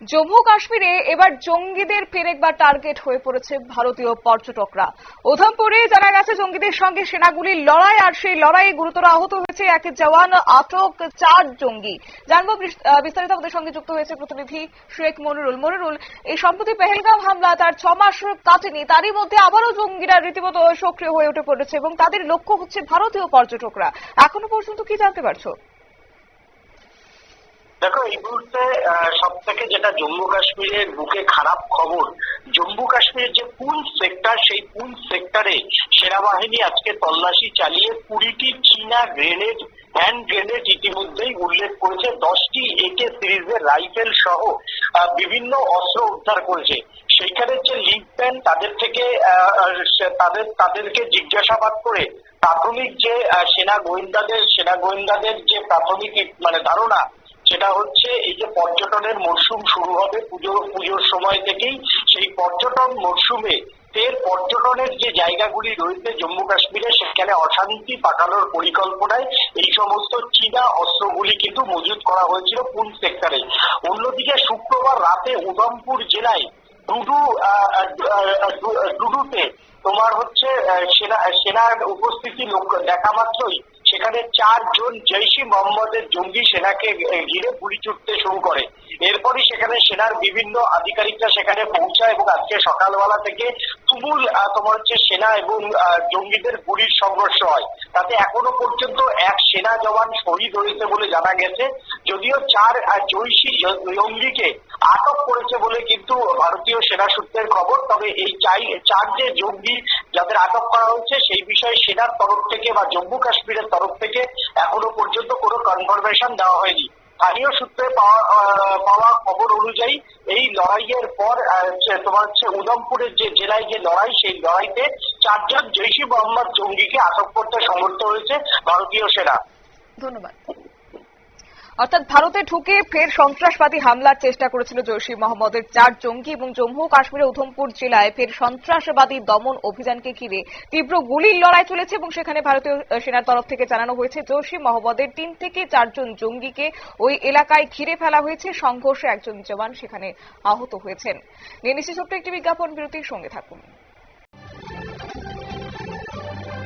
জম্মু কাশ্মীরে এবার জঙ্গিদের ফের একবার টার্গেট হয়ে পড়েছে ভারতীয় পর্যটকরা। উধমপুরে জানা গেছে, জঙ্গিদের সঙ্গে সেনাগুলির লড়াই, আর সেই লড়াইয়ে গুরুতর আহত হয়েছে এক জওয়ান, আটক চার জঙ্গি। জানব বিস্তারিত আমাদের সঙ্গে যুক্ত হয়েছে প্রতিনিধি শেখ মনিরুল। মনিরুল, এই সম্প্রতি পেহেলগাম হামলা তার ছ মাস কাটেনি, তারই মধ্যে আবারও জঙ্গিরা রীতিমতো সক্রিয় হয়ে উঠে পড়েছে এবং তাদের লক্ষ্য হচ্ছে ভারতীয় পর্যটকরা। এখনও পর্যন্ত কি জানতে পারছ? দেখো, এই মুহূর্তে সব থেকে যেটা জম্মু কাশ্মীরের বুকে খারাপ খবর, জম্মু কাশ্মীরের যে পুঞ্চ সেক্টর সেই পুঞ্চ সেক্টরে সেনাবাহিনী আজকে তল্লাশি চালিয়ে কুড়িটি চীনা গ্রেনেড হ্যান্ড গ্রেনেড ইতিমধ্যেই উল্লেখ করেছে, দশটি একে সিরিজের রাইফেল সহ বিভিন্ন অস্ত্র উদ্ধার করেছে। সেইখানে যে লিগ প্যান তাদের থেকে তাদের, তাদেরকে জিজ্ঞাসাবাদ করে প্রাথমিক যে সেনা গোয়েন্দাদের সেনা গোয়েন্দাদের যে প্রাথমিক মানে ধারণা সেটা হচ্ছে এই যে পর্যটনের মরশুম শুরু হবে পুজো, পুজোর সময় থেকেই। সেই পর্যটন মরশুমে ফের পর্যটনের যে জায়গাগুলি রয়েছে জম্মু কাশ্মীরে, সেখানে অশান্তি পাঠানোর পরিকল্পনায় এই সমস্ত চীনা অস্ত্রগুলি কিন্তু মজুত করা হয়েছিল পুঞ্চ সেক্টরে। অন্যদিকে শুক্রবার রাতে উধমপুর জেলায় ডুডু ডুডুতে তোমার হচ্ছে সেনা, সেনার উপস্থিতি লোক, দেখা মাত্রই সেখানে চারজন ই মোহাম্মদের জঙ্গি সেনাকে ঘিরে গুলি ছুটতে শুরু করে। এরপরই সেখানে সেনার বিভিন্ন আধিকারিকরা সেখানে পৌঁছায় এবং আজকে সকালবেলা থেকে তুমুল তোমার হচ্ছে সেনা এবং জঙ্গিদের গুলির সংঘর্ষ হয়। তাতে এখনও পর্যন্ত এক সেনা জওয়ান শহীদ হয়েছে বলে জানা গেছে। যদিও চার জৈশি জঙ্গিকে আটক করেছে বলে কিন্তু ভারতীয় সেনা সূত্রের খবর, তবে এই চাই, চার যে জঙ্গি যাদের আটক করা হয়েছে, সেই বিষয়ে সেনার তরফ থেকে বা জম্মু কাশ্মীরের তরফ থেকে এখনও পর্যন্ত কোনো কনফার্মেশন দেওয়া হয়নি। স্থানীয় সূত্রে পাওয়া খবর অনুযায়ী এই লড়াইয়ের পর তোমার হচ্ছে উদমপুরের যে জেলায় যে লড়াই, সেই লড়াইতে চারজন জৈশি মোহাম্মদ জঙ্গিকে আটক করতে সমর্থ হয়েছে ভারতীয় সেনা। ধন্যবাদ। অর্থাৎ ভারতে ঢুকে ফের সন্ত্রাসবাদী হামলার চেষ্টা করেছিল জৈশ মোহাম্মদের চার জঙ্গি এবং জম্মু কাশ্মীরের উধমপুর জেলায় ফের সন্ত্রাসবাদী দমন অভিযানকে ঘিরে তীব্র গুলির লড়াই চলেছে এবং সেখানে ভারতীয় সেনার তরফ থেকে জানানো হয়েছে জৈশ মোহাম্মদের তিন থেকে চারজন জঙ্গিকে ওই এলাকায় ঘিরে ফেলা হয়েছে। সংঘর্ষে একজন জওয়ান সেখানে আহত হয়েছেন। নিয়ে নিশ্চিত একটি বিজ্ঞাপন বিরতির সঙ্গে থাকুন।